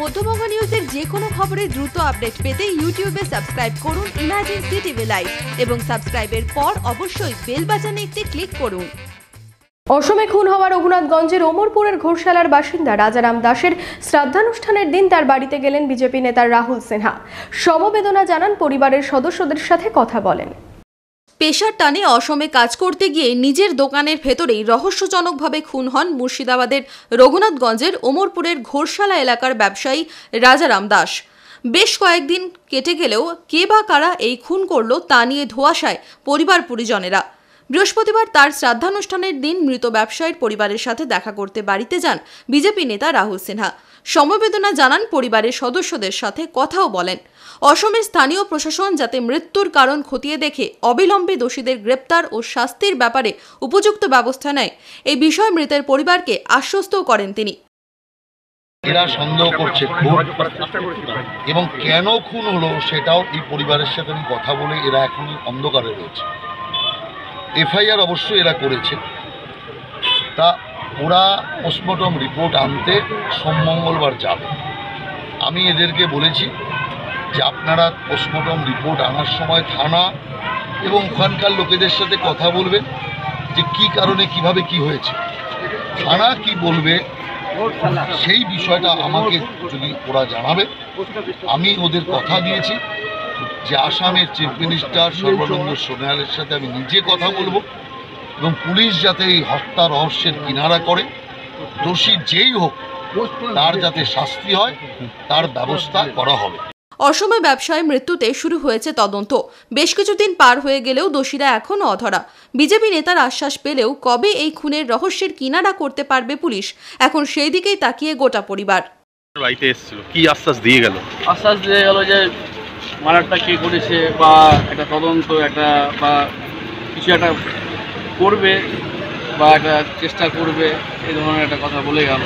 মধ্যবঙ্গ নিউজের যে কোনো খবরের দ্রুত আপডেট পেতে ইউটিউবে সাবস্ক্রাইব করুন ইমাজিন সিটিভি লাইভ এবং সাবস্ক্রাইবের পর অবশ্যই বেল বাজানে একটি ক্লিক করুন। অসমে খুন হওয়া রঘুনাথগঞ্জের ওমরপুরের ঘোষশালার বাসিন্দা রাজারাম দাসের শ্রাদ্ধানুষ্ঠানের দিন তার বাড়িতে গেলেন বিজেপি নেতা রাহুল সিনহা। সমবেদনা জানান পরিবারের সদস্যদের সাথে কথা বলেন। পেশার টানে অসমে কাজ করতে গিয়ে নিজের দোকানের ভেতরেই রহস্যজনকভাবে খুন হন মুর্শিদাবাদের রঘুনাথগঞ্জের ওমরপুরের ঘোরশালা এলাকার ব্যবসায়ী রাজারাম দাস। বেশ কয়েকদিন কেটে গেলেও কে বা কারা এই খুন করল তা নিয়ে ধোয়াশায় পরিবার পরিজনেরা বৃহস্পতিবার তার শ্রাদ্ধানুষ্ঠানের দিন মৃত ব্যবসায়ীর পরিবারের সাথে দেখা করতে বাড়িতে যান বিজেপি নেতা রাহুল সিনহা। সমবেদনা জানান পরিবারের সদস্যদের সাথে কথাও বলেন। অসমের স্থানীয় প্রশাসন যাতে মৃত্যুর কারণ খতিয়ে দেখে, অবিলম্বে দোষীদের গ্রেপ্তার ও শাস্তির ব্যাপারে উপযুক্ত ব্যবস্থা নেয়, এই বিষয়ে মৃতের পরিবারকে আশ্বস্তও করেন তিনি। এরা সন্দেহ করছে, খুন। এবং কেন খুন হলো সেটাও এই পরিবারের সাথে আমি কথা বলে এরা এখন অন্ধকারে রয়েছে। এফআইআর অবশ্যই এরা করেছে। তা ওরা পোস্টমর্টম রিপোর্ট আনতে সোম মঙ্গলবার যাবে। আমি এদেরকে বলেছি যে আপনারা পোস্টমর্টম রিপোর্ট আনার সময় থানা এবং ওখানকার লোকেদের সাথে কথা বলবেন যে কি কারণে, কীভাবে, কি হয়েছে। থানা কি বলবে সেই বিষয়টা আমাকে যদি ওরা জানাবে, আমি ওদের কথা দিয়েছি। যে আসামের চিফ মিনিস্টার সর্বানন্দ সোনোয়ালের সাথে আমি নিজে কথা বলব এবং পুলিশ যাতে এই হত্যা রহস্যের কিনারা করে দোষী যেই হোক তার যাতে শাস্তি হয় তার ব্যবস্থা করা হবে। অসমে ব্যবসায় মৃত্যুতে শুরু হয়েছে তদন্ত। বেশ কিছুদিন পার হয়ে গেলেও দোষীরা এখনও অধরা। বিজেপি নেতার আশ্বাস পেলেও কবে এই খুনের রহস্যের কিনারা করতে পারবে পুলিশ এখন সেই দিকেই তাকিয়ে গোটা পরিবার। বাড়িতে এসেছিল। কি আশ্বাস দিয়ে গেল? আশ্বাস দিয়ে গেল যে মার্ডারটা কে করেছে বা একটা তদন্ত, একটা বা কিছু একটা করবে বা একটা চেষ্টা করবে এই ধরনের একটা কথা বলে গেল।